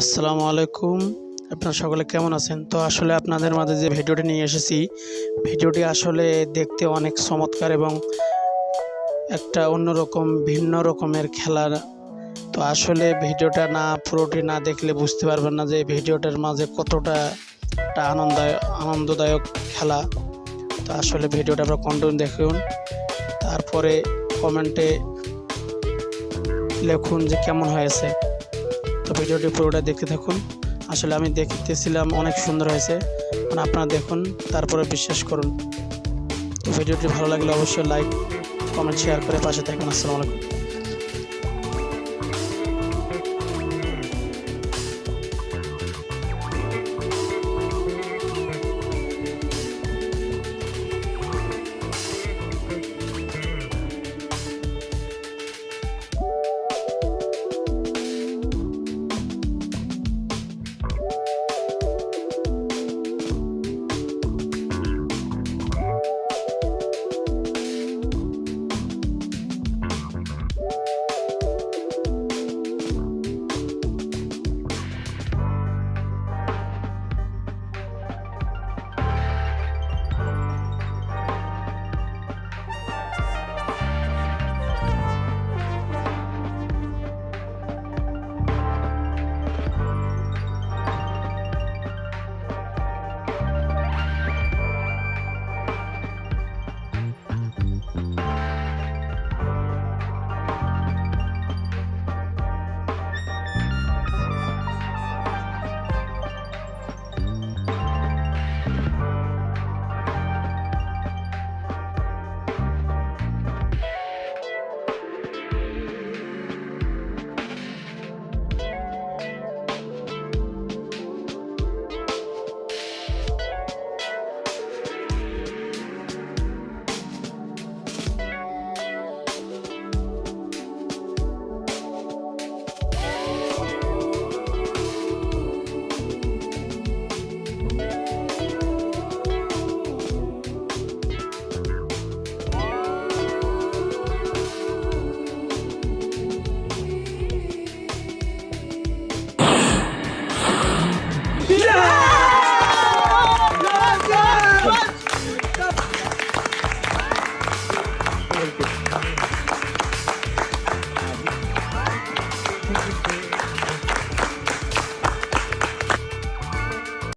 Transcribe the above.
আসসালামু আলাইকুম। আপনারা সকলে কেমন আছেন? তো আসলে আপনাদের মাঝে যে ভিডিওটি নিয়ে এসেছি, ভিডিওটি আসলে দেখতে অনেক চমৎকার এবং একটা অন্যরকম, ভিন্ন রকমের খেলার। তো আসলে ভিডিওটা না, পুরোটি না দেখলে বুঝতে পারবেন না যে ভিডিওটার মাঝে কতটা একটা আনন্দায়, আনন্দদায়ক খেলা। তো আসলে ভিডিওটা আপনারা কন্টিনিউ দেখুন। তারপরে কমেন্টে লিখুন যে কেমন হয়েছে। তো ভিডিওটি পুরোটা দেখতে থাকুন। আসলে আমি দেখতেছিলাম অনেক সুন্দর হয়েছে। মানে আপনারা দেখুন, তারপরে বিশ্বাস করুন। তো ভিডিওটি ভালো লাগলে অবশ্যই লাইক কমেন্ট শেয়ার করে পাশে থাকুন আসসালামু আলাইকুম। Thank you.